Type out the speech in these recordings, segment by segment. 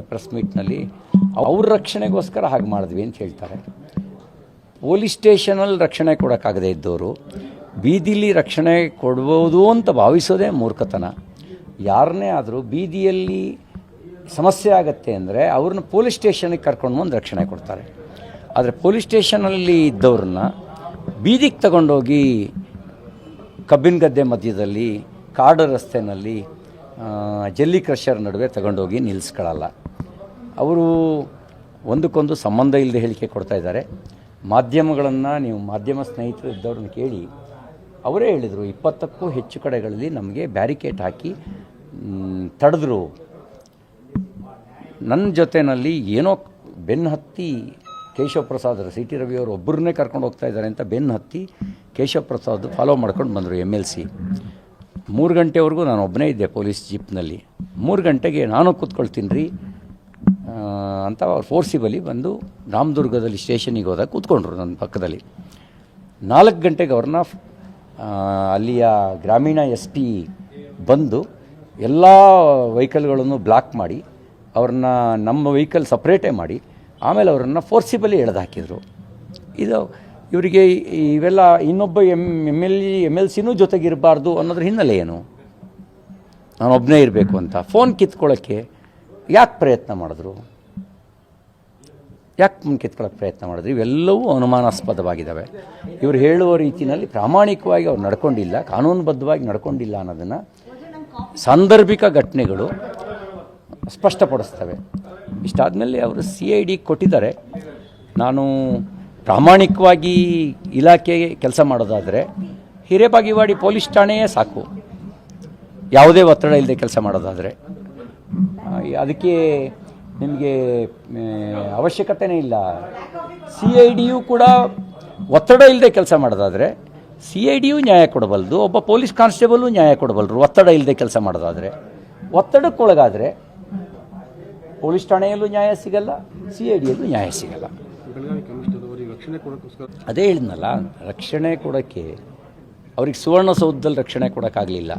Press ಮೀಟ್ನಲ್ಲಿ ಅವ್ರ ರಕ್ಷಣೆಗೋಸ್ಕರ ಹಾಗೆ ಮಾಡಿದ್ವಿ ಅಂತ ಹೇಳ್ತಾರೆ. ಪೊಲೀಸ್ ಸ್ಟೇಷನಲ್ಲಿ ರಕ್ಷಣೆ ಕೊಡೋಕ್ಕಾಗದೇ ಇದ್ದವರು ಬೀದಿಲಿ ರಕ್ಷಣೆ ಕೊಡ್ಬೋದು ಅಂತ ಭಾವಿಸೋದೇ ಮೂರ್ಖತನ. ಯಾರನ್ನೇ ಆದರೂ ಬೀದಿಯಲ್ಲಿ ಸಮಸ್ಯೆ ಆಗತ್ತೆ ಅಂದರೆ ಅವ್ರನ್ನ ಪೊಲೀಸ್ ಸ್ಟೇಷನಿಗೆ ಕರ್ಕೊಂಡು ಬಂದು ರಕ್ಷಣೆ ಕೊಡ್ತಾರೆ. ಆದರೆ ಪೊಲೀಸ್ ಸ್ಟೇಷನಲ್ಲಿ ಇದ್ದವ್ರನ್ನ ಬೀದಿಗೆ ತಗೊಂಡೋಗಿ ಕಬ್ಬಿನ ಗದ್ದೆ ಮಧ್ಯದಲ್ಲಿ ಕಾಡು ರಸ್ತೆಯಲ್ಲಿ ಆ, ಜಲ್ಲಿ ಕ್ರಷರ್ ನಡುವೆ ತಗೊಂಡೋಗಿ ನಿಲ್ಲಿಸ್ಕೊಳ್ಳಲ್ಲ ಅವರು ಒಂದಕ್ಕೊಂದು ಸಂಬಂಧ ಇಲ್ಲದೆ ಹೇಳಿಕೆ ಕೊಡ್ತಾ ಇದ್ದಾರೆ. ಮಾಧ್ಯಮಗಳನ್ನು ನೀವು ಮಾಧ್ಯಮ ಸ್ನೇಹಿತರು ಇದ್ದವ್ರನ್ನ ಕೇಳಿ, ಅವರೇ ಹೇಳಿದರು, ಇಪ್ಪತ್ತಕ್ಕೂ ಹೆಚ್ಚು ಕಡೆಗಳಲ್ಲಿ ನಮಗೆ ಬ್ಯಾರಿಕೇಡ್ ಹಾಕಿ ತಡೆದ್ರು. ನನ್ನ ಜೊತೆಯಲ್ಲಿ ಏನೋ ಬೆನ್ನು ಹತ್ತಿ ಕೇಶವ ಪ್ರಸಾದ್ ಸಿ ಟಿ ರವಿಯವರು ಒಬ್ಬರನ್ನೇ ಕರ್ಕೊಂಡು ಹೋಗ್ತಾ ಇದ್ದಾರೆ ಅಂತ ಬೆನ್ನು ಹತ್ತಿ ಕೇಶವ ಪ್ರಸಾದ್ ಫಾಲೋ ಮಾಡ್ಕೊಂಡು ಬಂದರು ಎಂ ಎಲ್ ಸಿ. ಮೂರು ಗಂಟೆವರೆಗೂ ನಾನು ಒಬ್ಬನೇ ಇದ್ದೆ ಪೊಲೀಸ್ ಜೀಪ್ನಲ್ಲಿ. ಮೂರು ಗಂಟೆಗೆ ನಾನು ಕೂತ್ಕೊಳ್ತೀನಿ ರೀ ಅಂತ ಅವ್ರು ಫೋರ್ಸಿಬಲಿ ಬಂದು ರಾಮದುರ್ಗದಲ್ಲಿ ಸ್ಟೇಷನಿಗೆ ಹೋದಾಗ ಕೂತ್ಕೊಂಡ್ರು ನನ್ನ ಪಕ್ಕದಲ್ಲಿ. ನಾಲ್ಕು ಗಂಟೆಗೆ ಅವ್ರನ್ನ ಅಲ್ಲಿಯ ಗ್ರಾಮೀಣ ಎಸ್ ಪಿ ಬಂದು ಎಲ್ಲ ವೆಹಿಕಲ್ಗಳನ್ನು ಬ್ಲಾಕ್ ಮಾಡಿ, ಅವ್ರನ್ನ ನಮ್ಮ ವೆಹಿಕಲ್ ಸಪ್ರೇಟೇ ಮಾಡಿ, ಆಮೇಲೆ ಅವರನ್ನು ಫೋರ್ಸಿಬಲಿ ಎಳೆದು ಹಾಕಿದರು. ಇದು ಇವರಿಗೆ ಇವೆಲ್ಲ ಇನ್ನೊಬ್ಬ M M L M L ಸಿನೂ ಜೊತೆಗಿರಬಾರ್ದು ಅನ್ನೋದ್ರ ಹಿನ್ನೆಲೆ ಏನು? ನಾನು ಒಬ್ಬನೇ ಇರಬೇಕು ಅಂತ. ಫೋನ್ ಕಿತ್ಕೊಳ್ಳೋಕ್ಕೆ ಯಾಕೆ ಪ್ರಯತ್ನ ಮಾಡಿದ್ರು? ಯಾಕೆ ಮುಂದೆ ಕಿತ್ಕೊಳ್ಳೋಕ್ಕೆ ಪ್ರಯತ್ನ ಮಾಡಿದ್ರು? ಇವೆಲ್ಲವೂ ಅನುಮಾನಾಸ್ಪದವಾಗಿದ್ದಾವೆ ಇವರು ಹೇಳುವ ರೀತಿಯಲ್ಲಿ ಪ್ರಾಮಾಣಿಕವಾಗಿ ಅವ್ರು ನಡ್ಕೊಂಡಿಲ್ಲ, ಕಾನೂನುಬದ್ಧವಾಗಿ ನಡ್ಕೊಂಡಿಲ್ಲ ಅನ್ನೋದನ್ನು ಸಾಂದರ್ಭಿಕ ಘಟನೆಗಳು ಸ್ಪಷ್ಟಪಡಿಸ್ತವೆ. ಇಷ್ಟಾದಮೇಲೆ ಅವರು ಸಿ ಐ ಡಿ ಕೊಟ್ಟಿದ್ದಾರೆ. ನಾನು ಪ್ರಾಮಾಣಿಕವಾಗಿ ಇಲಾಖೆಗೆ ಕೆಲಸ ಮಾಡೋದಾದರೆ ಹಿರೇಬಾಗಿವಾಡಿ ಪೊಲೀಸ್ ಠಾಣೆಯೇ ಸಾಕು. ಯಾವುದೇ ಒತ್ತಡ ಇಲ್ಲದೆ ಕೆಲಸ ಮಾಡೋದಾದರೆ. ಅದಕ್ಕೆ ನಿಮಗೆ ಅವಶ್ಯಕತೆನೇ ಇಲ್ಲ. ಸಿ ಐ ಡಿಯು ಕೂಡ ಒತ್ತಡ ಇಲ್ಲದೆ ಕೆಲಸ ಮಾಡೋದಾದರೆ ಸಿ ಐ ಡಿಯು ನ್ಯಾಯ ಕೊಡಬಲ್ದು ಒಬ್ಬ ಪೊಲೀಸ್ ಕಾನ್ಸ್ಟೇಬಲು ನ್ಯಾಯ ಕೊಡಬಲ್ಲರು ಒತ್ತಡ ಇಲ್ಲದೆ ಕೆಲಸ ಮಾಡೋದಾದರೆ. ಒತ್ತಡಕ್ಕೊಳಗಾದರೆ ಪೊಲೀಸ್ ಠಾಣೆಯಲ್ಲೂ ನ್ಯಾಯ ಸಿಗಲ್ಲ ಸಿ ಐ ಡಿಯಲ್ಲೂ ನ್ಯಾಯ ಸಿಗಲ್ಲ. ಅದೇ ಹೇಳಿದ್ನಲ್ಲ ರಕ್ಷಣೆ ಕೊಡೋಕ್ಕೆ ಅವ್ರಿಗೆ ಸುವರ್ಣಸೌಧದಲ್ಲಿ ರಕ್ಷಣೆ ಕೊಡೋಕ್ಕಾಗಲಿಲ್ಲ.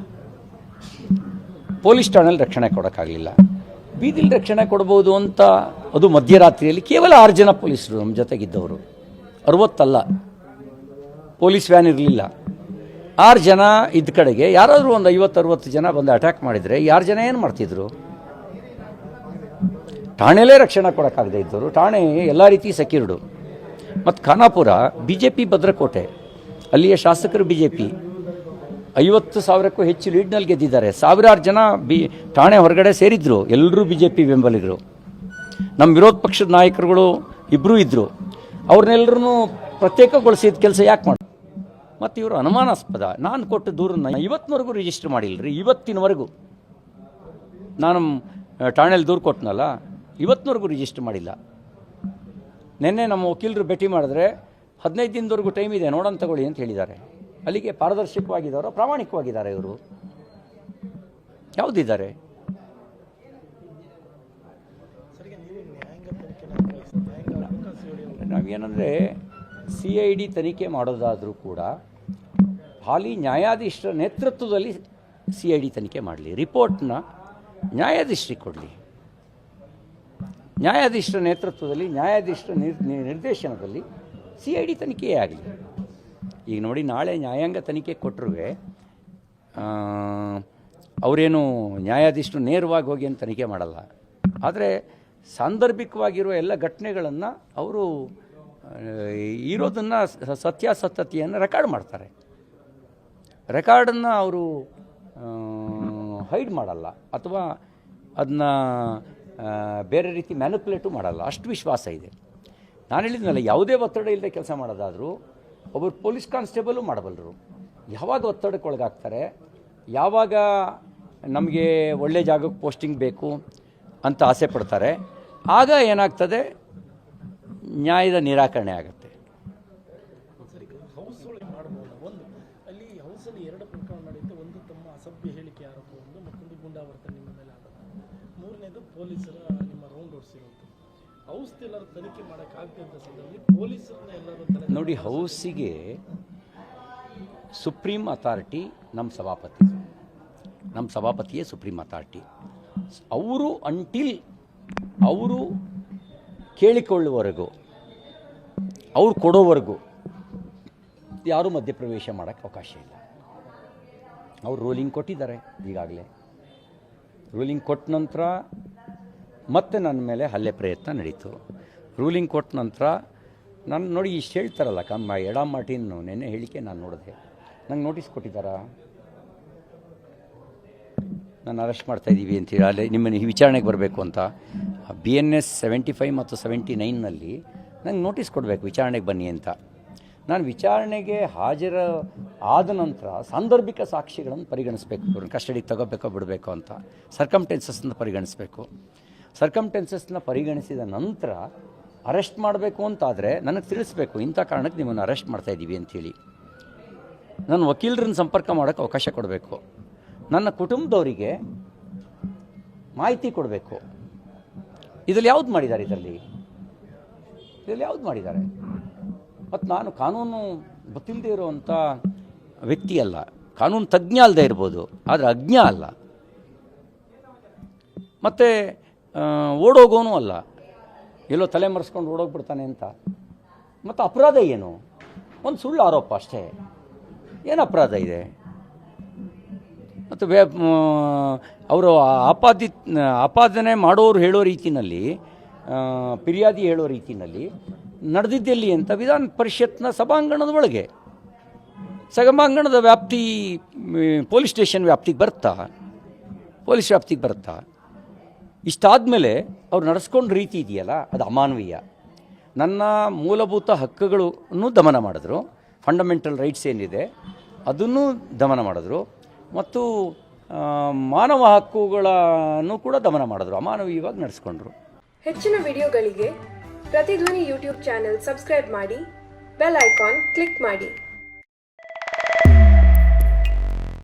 ಪೊಲೀಸ್ ಠಾಣೆಯಲ್ಲಿ ರಕ್ಷಣೆ ಕೊಡೋಕ್ಕಾಗಲಿಲ್ಲ. ಬೀದಿಲಿ ರಕ್ಷಣೆ ಕೊಡ್ಬೋದು ಅಂತ ಅದು ಮಧ್ಯರಾತ್ರಿಯಲ್ಲಿ ಕೇವಲ ಆರು ಜನ ಪೊಲೀಸರು ನಮ್ಮ ಜೊತೆಗಿದ್ದವರು. ಅರವತ್ತಲ್ಲ. ಪೊಲೀಸ್ ವ್ಯಾನ್ ಇರಲಿಲ್ಲ. ಆರು ಜನ ಇದ್ದ ಕಡೆಗೆ ಯಾರಾದರೂ ಒಂದು ಐವತ್ತು ಅರವತ್ತು ಜನ ಬಂದು ಅಟ್ಯಾಕ್ ಮಾಡಿದರೆ ಯಾರು ಜನ ಏನು ಮಾಡ್ತಿದ್ರು? ಠಾಣೆಲೇ ರಕ್ಷಣೆ ಕೊಡೋಕ್ಕಾಗದೇ ಇದ್ದವರು. ಠಾಣೆ ಎಲ್ಲ ರೀತಿ ಸೆಕ್ಯೂರ್ಡು. ಮತ್ತು ಖಾನಾಪುರ, ಬಿ ಜೆ ಪಿ ಭದ್ರಕೋಟೆ, ಅಲ್ಲಿಯ ಶಾಸಕರು ಬಿ ಜೆ ಪಿ. ಐವತ್ತು ಸಾವಿರಕ್ಕೂ ಹೆಚ್ಚು ಲೀಡ್ನಲ್ಲಿ ಗೆದ್ದಿದ್ದಾರೆ. ಸಾವಿರಾರು ಜನ ಬಿ, ಠಾಣೆ ಹೊರಗಡೆ ಸೇರಿದ್ರು. ಎಲ್ಲರೂ ಬಿ ಜೆ ಪಿ ಬೆಂಬಲಿಗರು. ನಮ್ಮ ವಿರೋಧ ಪಕ್ಷದ ನಾಯಕರುಗಳು ಇಬ್ಬರೂ ಇದ್ದರು ಅವ್ರನ್ನೆಲ್ಲರೂ ಪ್ರತ್ಯೇಕಗೊಳಿಸಿದ ಕೆಲಸ ಯಾಕೆ ಮಾಡಿ? ಮತ್ತು ಇವರು ಅನುಮಾನಾಸ್ಪದ. ನಾನು ಕೊಟ್ಟ ದೂರನ್ನ ಇವತ್ತಿನವರೆಗೂ ರಿಜಿಸ್ಟರ್ ಮಾಡಿಲ್ಲ ರೀ. ಇವತ್ತಿನವರೆಗೂ. ನಾನು ಠಾಣೆಯಲ್ಲಿ ದೂರು ಕೊಟ್ಟನಲ್ಲ ಇವತ್ತಿನವರೆಗೂ ರಿಜಿಸ್ಟರ್ ಮಾಡಿಲ್ಲ. ನಿನ್ನೆ ನಮ್ಮ ವಕೀಲರು ಭೇಟಿ ಮಾಡಿದ್ರೆ ಹದಿನೈದು ದಿನದವರೆಗೂ ಟೈಮ್ ಇದೆ, ನೋಡೋಣ ತಗೊಳ್ಳಿ ಅಂತ ಹೇಳಿದ್ದಾರೆ. ಅಲ್ಲಿಗೆ ಪಾರದರ್ಶಕವಾಗಿದ್ದಾರೋ, ಪ್ರಾಮಾಣಿಕವಾಗಿದ್ದಾರೆ ಇವರು. ಯಾವುದಿದ್ದಾರೆ? ನಾವೇನಂದರೆ ಸಿ ಐ ಡಿ ತನಿಖೆ ಮಾಡೋದಾದರೂ ಕೂಡ ಹಾಲಿ ನ್ಯಾಯಾಧೀಶರ ನೇತೃತ್ವದಲ್ಲಿ ಸಿ ಐ ಡಿ ತನಿಖೆ ಮಾಡಲಿ. ರಿಪೋರ್ಟ್ನ ನ್ಯಾಯಾಧೀಶರಿಗೆ ಕೊಡಲಿ. ನ್ಯಾಯಾಧೀಶರ ನೇತೃತ್ವದಲ್ಲಿ, ನ್ಯಾಯಾಧೀಶರ ನಿರ್ ನಿರ್ದೇಶನದಲ್ಲಿ ಸಿ ಐ ಡಿ ತನಿಖೆಯೇ ಆಗಲಿ. ಈಗ ನೋಡಿ, ನಾಳೆ ನ್ಯಾಯಾಂಗ ತನಿಖೆ ಕೊಟ್ಟರು ಅವರೇನು ನ್ಯಾಯಾಧೀಶರು ನೇರವಾಗಿ ಹೋಗಿ ಏನು ತನಿಖೆ ಮಾಡಲ್ಲ. ಆದರೆ ಸಾಂದರ್ಭಿಕವಾಗಿರುವ ಎಲ್ಲ ಘಟನೆಗಳನ್ನು ಅವರು ಇರೋದನ್ನು ಸತ್ಯಾಸತ್ಯತೆಯನ್ನು ರೆಕಾರ್ಡ್ ಮಾಡ್ತಾರೆ. ರೆಕಾರ್ಡನ್ನು ಅವರು ಹೈಡ್ ಮಾಡಲ್ಲ. ಅಥವಾ ಅದನ್ನ ಬೇರೆ ರೀತಿ ಮ್ಯಾನುಪುಲೇಟು ಮಾಡಲ್ಲ. ಅಷ್ಟು ವಿಶ್ವಾಸ ಇದೆ. ನಾನು ಹೇಳಿದ್ನಲ್ಲ, ಯಾವುದೇ ಒತ್ತಡ ಇಲ್ಲದೆ ಕೆಲಸ ಮಾಡೋದಾದರೂ ಒಬ್ಬರು ಪೊಲೀಸ್ ಕಾನ್ಸ್ಟೇಬಲು ಮಾಡಬಲ್ಲರು. ಯಾವಾಗ ಒತ್ತಡಕ್ಕೆ ಒಳಗಾಗ್ತಾರೆ? ಯಾವಾಗ ನಮಗೆ ಒಳ್ಳೆ ಜಾಗಕ್ಕೆ ಪೋಸ್ಟಿಂಗ್ ಬೇಕು ಅಂತ ಆಸೆ ಪಡ್ತಾರೆ? ಆಗ ಏನಾಗ್ತದೆ? ನ್ಯಾಯದ ನಿರಾಕರಣೆ ಆಗುತ್ತೆ. ಹೇಳಿಕೆ ಆರೋಪ ಒಂದು ಮತ್ತೊಂದು ಗುಂಡಾವರ್ತನೆ ನಿಮ್ಮ ಮೇಲೆ ಮೂರನೇದು ಪೊಲೀಸರ ನಿಮ್ಮ ರೌಂಡ್ ಓಡಿಸಿರೋದು. ನೋಡಿ, ಹೌಸಿಗೆ ಸುಪ್ರೀಂ ಅಥಾರಿಟಿ ನಮ್ಮ ಸಭಾಪತಿ. ನಮ್ಮ ಸಭಾಪತಿಯೇ ಸುಪ್ರೀಂ ಅಥಾರಿಟಿ. ಅವರು ಅಂಟಿಲ್ ಅವರು ಕೇಳಿಕೊಳ್ಳುವವರೆಗೂ, ಅವ್ರು ಕೊಡೋವರೆಗೂ ಯಾರೂ ಮಧ್ಯಪ್ರವೇಶ ಮಾಡೋಕ್ಕೆ ಅವಕಾಶ ಇಲ್ಲ. ಅವ್ರು ರೂಲಿಂಗ್ ಕೊಟ್ಟಿದ್ದಾರೆ ಈಗಾಗಲೇ. ರೂಲಿಂಗ್ ಕೊಟ್ಟ ನಂತರ ಮತ್ತೆ ನನ್ನ ಮೇಲೆ ಹಲ್ಲೆ ಪ್ರಯತ್ನ ನಡೀತು. ರೂಲಿಂಗ್ ಕೊಟ್ಟ ನಂತರ ನಾನು ನೋಡಿ ಇಷ್ಟು ಹೇಳ್ತಾರಲ್ಲ ಕಮ್ಮ, ಎಡಾ ಮಾಟಿನ್ನು ನೆನ್ನೆ ಹೇಳಿಕೆ ನಾನು ನೋಡಿದೆ. ನಂಗೆ ನೋಟಿಸ್ ಕೊಟ್ಟಿದ್ದಾರಾ? ನಾನು ಅರೆಸ್ಟ್ ಮಾಡ್ತಾ ಇದ್ದೀವಿ ಅಂತೇಳಿ ಅಲ್ಲಿ ನಿಮ್ಮನ್ನು ವಿಚಾರಣೆಗೆ ಬರಬೇಕು ಅಂತ. B N S seventy five ಮತ್ತು ಸೆವೆಂಟಿ ನೈನ್ನಲ್ಲಿ ನಂಗೆ ನೋಟಿಸ್ ಕೊಡಬೇಕು, ವಿಚಾರಣೆಗೆ ಬನ್ನಿ ಅಂತ. ನಾನು ವಿಚಾರಣೆಗೆ ಹಾಜರ ಆದ ನಂತರ ಸಾಂದರ್ಭಿಕ ಸಾಕ್ಷಿಗಳನ್ನು ಪರಿಗಣಿಸಬೇಕು ಕಸ್ಟಡಿಗೆ ತಗೋಬೇಕೋ ಬಿಡಬೇಕು ಅಂತ ಸರ್ಕಮ್ಟೆನ್ಸಸ್ನ ಪರಿಗಣಿಸಬೇಕು. ಸರ್ಕಮ್ಟೆನ್ಸಸ್ನ ಪರಿಗಣಿಸಿದ ನಂತರ ಅರೆಸ್ಟ್ ಮಾಡಬೇಕು ಅಂತಾದರೆ ನನಗೆ ತಿಳಿಸ್ಬೇಕು. ಇಂಥ ಕಾರಣಕ್ಕೆ ನಿಮ್ಮನ್ನು ಅರೆಸ್ಟ್ ಮಾಡ್ತಾ ಇದ್ದೀವಿ ಅಂಥೇಳಿ. ನನ್ನ ವಕೀಲರನ್ನ ಸಂಪರ್ಕ ಮಾಡೋಕ್ಕೆ ಅವಕಾಶ ಕೊಡಬೇಕು. ನನ್ನ ಕುಟುಂಬದವರಿಗೆ ಮಾಹಿತಿ ಕೊಡಬೇಕು. ಇದರಲ್ಲಿ ಯಾವ್ದು ಮಾಡಿದ್ದಾರೆ ಇದರಲ್ಲಿ? ಇದರಲ್ಲಿ ಯಾವ್ದು ಮಾಡಿದ್ದಾರೆ ಮತ್ತು ನಾನು ಕಾನೂನು ಗೊತ್ತಿಲ್ಲದೆ ಇರುವಂಥ ವ್ಯಕ್ತಿ ಅಲ್ಲ. ಕಾನೂನು ತಜ್ಞ ಅಲ್ಲದೆ ಇರ್ಬೋದು. ಆದರೆ ಅಜ್ಞ ಅಲ್ಲ. ಮತ್ತು ಓಡೋಗೋನು ಅಲ್ಲ. ಎಲ್ಲೋ ತಲೆ ಮರೆಸ್ಕೊಂಡು ಓಡೋಗ್ಬಿಡ್ತಾನೆ ಅಂತ. ಮತ್ತು ಅಪರಾಧ ಏನು? ಒಂದು ಸುಳ್ಳು ಆರೋಪ ಅಷ್ಟೇ. ಏನು ಅಪರಾಧ ಇದೆ? ಮತ್ತು ಅವರು ಆಪಾದಿ ಆಪಾದನೆ ಮಾಡೋರು ಹೇಳೋ ರೀತಿಯಲ್ಲಿ ಫಿರ್ಯಾದಿ ಹೇಳೋ ರೀತಿಯಲ್ಲಿ ನಡೆದಿದ್ದೆಲ್ಲಿ ಅಂತ ವಿಧಾನ ಪರಿಷತ್ನ ಸಭಾಂಗಣದ ಒಳಗೆ. ಸಭಾಂಗಣದ ವ್ಯಾಪ್ತಿ ಪೊಲೀಸ್ ಸ್ಟೇಷನ್ ವ್ಯಾಪ್ತಿಗೆ ಬರುತ್ತಾ ಪೊಲೀಸ್ ವ್ಯಾಪ್ತಿಗೆ ಬರುತ್ತಾ ಇಷ್ಟಾದಮೇಲೆ ಅವ್ರು ನಡೆಸ್ಕೊಂಡು ರೀತಿ ಇದೆಯಲ್ಲ, ಅದು ಅಮಾನವೀಯ. ನನ್ನ ಮೂಲಭೂತ ಹಕ್ಕುಗಳನ್ನು ದಮನ ಮಾಡಿದ್ರು. ಫಂಡಮೆಂಟಲ್ ರೈಟ್ಸ್ ಏನಿದೆ, ಅದನ್ನು ದಮನ ಮಾಡಿದ್ರು. ಮತ್ತು ಮಾನವ ಹಕ್ಕುಗಳನ್ನು ಕೂಡ ದಮನ ಮಾಡಿದ್ರು, ಅಮಾನವೀಯವಾಗಿ ನಡೆಸ್ಕೊಂಡ್ರು. ಹೆಚ್ಚಿನ ವಿಡಿಯೋಗಳಿಗೆ ಪ್ರತಿಧ್ವನಿ ಯೂಟ್ಯೂಬ್ ಚಾನೆಲ್ ಸಬ್ಸ್ಕ್ರೈಬ್ ಮಾಡಿ, ಬೆಲ್ ಐಕಾನ್ ಕ್ಲಿಕ್ ಮಾಡಿ.